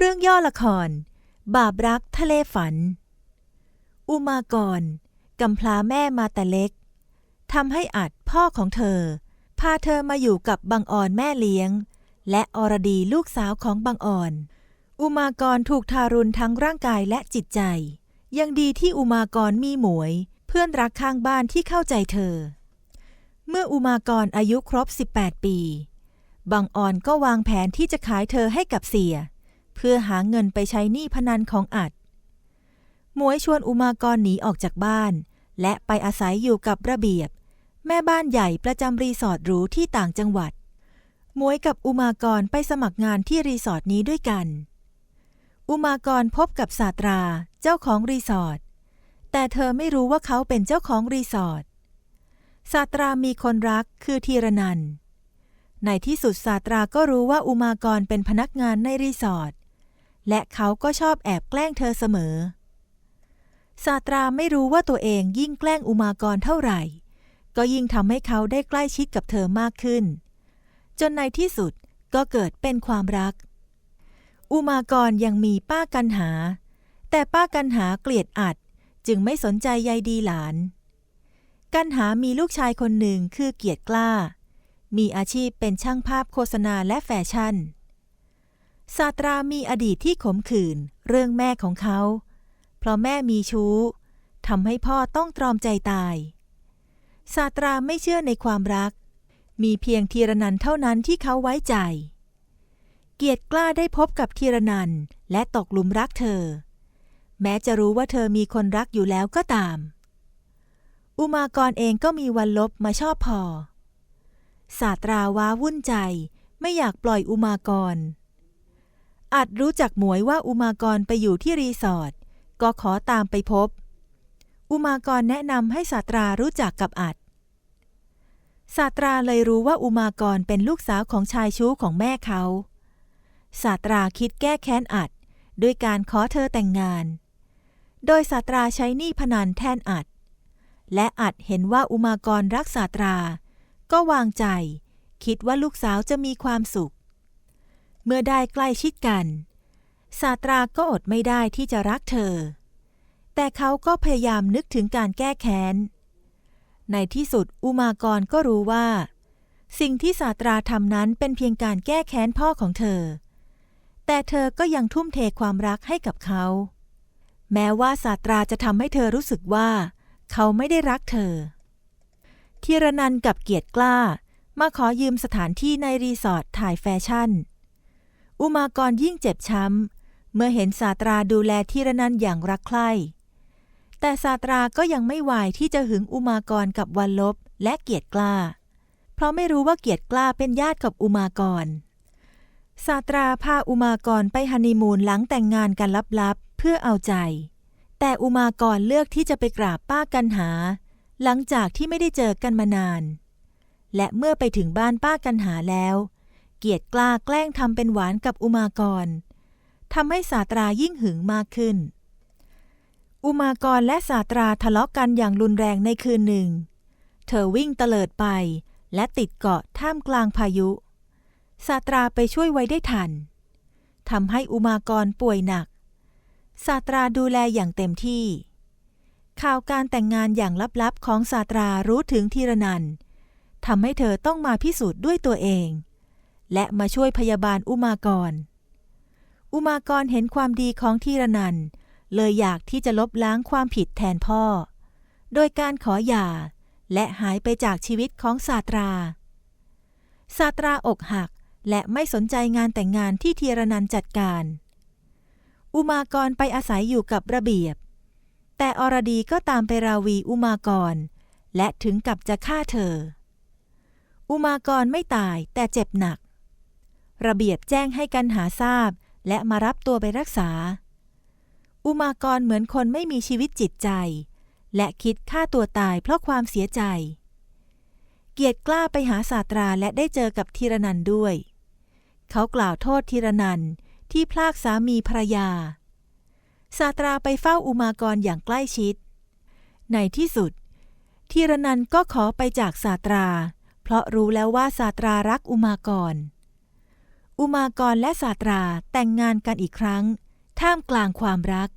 เรื่องย่อละคร บาปรักทะเลฝัน อุมากรกำพร้าแม่มาแต่เล็กทำให้อัดพ่อของเธอ พาเธอมาอยู่กับบังออนแม่เลี้ยง และอรดีลูกสาวของบังออน อุมากรถูกทารุณทั้งร่างกายและจิตใจ ยังดีที่อุมากรมีหมวย เพื่อนรักข้างบ้านที่เข้าใจเธอ เมื่ออุมากรอายุครบ 18 ปี บังออนก็วางแผนที่จะขายเธอให้กับเสีย เพื่อหาเงินไปใช้หนี้พนันของอัดหมวยชวนอุมากรหนีออกจากบ้าน และไปอาศัยอยู่กับระเบียบ แม่บ้านใหญ่ประจำรีสอร์ทหรูที่ต่างจังหวัดหมวยกับอุมากรไปสมัครงานที่รีสอร์ทนี้ด้วยกัน อุมากรพบกับศาตรา เจ้าของรีสอร์ท แต่เธอไม่รู้ว่าเขาเป็นเจ้าของรีสอร์ท ศาตรามีคนรักคือธีรนัน ในที่สุดศาตราก็รู้ว่าอุมากรเป็นพนักงานในรีสอร์ท และเขาก็ชอบแอบแกล้งเธอเสมอศาตราไม่รู้ว่าตัวเองยิ่งแกล้งอุมากรเท่าไหร่ ก็ยิ่งทำให้เขาได้ใกล้ชิดกับเธอมากขึ้น จนในที่สุดก็เกิดเป็นความรัก อุมากรยังมีป้ากันหา แต่ป้ากันหาเกลียดอัดจึงไม่สนใจใยดีหลาน กันหามีลูกชายคนหนึ่งคือเกียรติกล้า มีอาชีพเป็นช่างภาพโฆษณาและแฟชั่น ศาตรามีอดีตที่ขมขื่นเรื่องแม่ของเขา เพราะแม่มีชู้ทำให้พ่อต้องตรอมใจตายศาตราไม่เชื่อในความรัก มีเพียงธีรนันเท่านั้นที่เขาไว้ใจ เกียรติกล้าได้พบกับธีรนันและตกหลุมรักเธอ แม้จะรู้ว่าเธอมีคนรักอยู่แล้วก็ตาม อุมากรเองก็มีวันลบมาชอบพอ ศาตราว้าวุ่นใจไม่อยากปล่อยอุมากร อาจรู้จักหมวยว่าอุมากรไปอยู่ที่รีสอร์ทก็ขอตามไปพบ อุมากรแนะนำให้ศาตรารู้จักกับอัดศาตราเลยรู้ว่าอุมากรเป็นลูกสาวของชายชู้ของแม่เขาศาตราคิดแก้แค้นอัดด้วยการขอเธอแต่งงาน โดยศาตราใช้หนี้พนันแทนอัด และอัดเห็นว่าอุมากรรักศาตรา ก็วางใจ คิดว่าลูกสาวจะมีความสุข เมื่อได้ใกล้ชิดกันศาตราก็อดไม่ได้ที่จะรักเธอ แต่เขาก็พยายามนึกถึงการแก้แค้น ในที่สุดอุมากรก็รู้ว่า สิ่งที่ศาตราทำนั้นเป็นเพียงการแก้แค้นพ่อของเธอ แต่เธอก็ยังทุ่มเทความรักให้กับเขา แม้ว่าศาตราจะทำให้เธอรู้สึกว่า เขาไม่ได้รักเธอธีรนันกับเกียรติกล้ามาขอยืมสถานที่ในรีสอร์ทถ่ายแฟชั่น อุมากรยิ่งเจ็บช้ำ เมื่อเห็นศาตราดูแลธีรนันอย่างรักใคร่แต่ศาตราก็ยังไม่วายที่จะหึงอุมากรกับวันลบและเกียรติกล้า เพราะไม่รู้ว่าเกียรติกล้าเป็นญาติกับอุมากรศาตราพาอุมากรไปฮันนีมูนหลังแต่งงานกันลับๆ เพื่อเอาใจ แต่อุมากรเลือกที่จะไปกราบป้ากันหา หลังจากที่ไม่ได้เจอกันมานาน และเมื่อไปถึงบ้านป้ากันหาแล้ว เกียรติกล้าแกล้งทำเป็นหวานกับอุมากรทำให้ศาตรายิ่งหึงมากขึ้น อุมากรและศาตราทะเลาะกันอย่างรุนแรงในคืนหนึ่ง เธอวิ่งเตลิดไปและติดเกาะท่ามกลางพายุศาตราไปช่วยไว้ได้ทันทำให้อุมากรป่วยหนักศาตราดูแลอย่างเต็มที่ ข่าวการแต่งงานอย่างลับๆของศาตรารู้ถึงธีรนันทำให้เธอต้องมาพิสูจน์ด้วยตัวเอง และมาช่วยพยาบาลอุมากร อุมากรเห็นความดีของธีรนัน เลยอยากที่จะลบล้างความผิดแทนพ่อ โดยการขอหย่า และหายไปจากชีวิตของศาตรา ศาตราอกหักและไม่สนใจงานแต่งงานที่ธีรนันจัดการ อุมากรไปอาศัยอยู่กับระเบียบ แต่อรดีก็ตามไปราวีอุมากร และถึงกับจะฆ่าเธอ อุมากรไม่ตายแต่เจ็บหนัก ระเบียบแจ้งให้กันหาทราบ และมารับตัวไปรักษา อุมากรเหมือนคนไม่มีชีวิตจิตใจ และคิดฆ่าตัวตายเพราะความเสียใจ เกียรติกล้าไปหาศาตราและได้เจอกับธีรนันท์ด้วย เขากล่าวโทษธีรนันท์ที่พลากสามีภรรยาศาตราไปเฝ้าอุมากรอย่างใกล้ชิด ในที่สุดธีรนันท์ก็ขอไปจากศาตรา เพราะรู้แล้วว่าศาตรารักอุมากร อุมากรและสาตราแต่งงานกันอีกครั้ง ท่ามกลางความรัก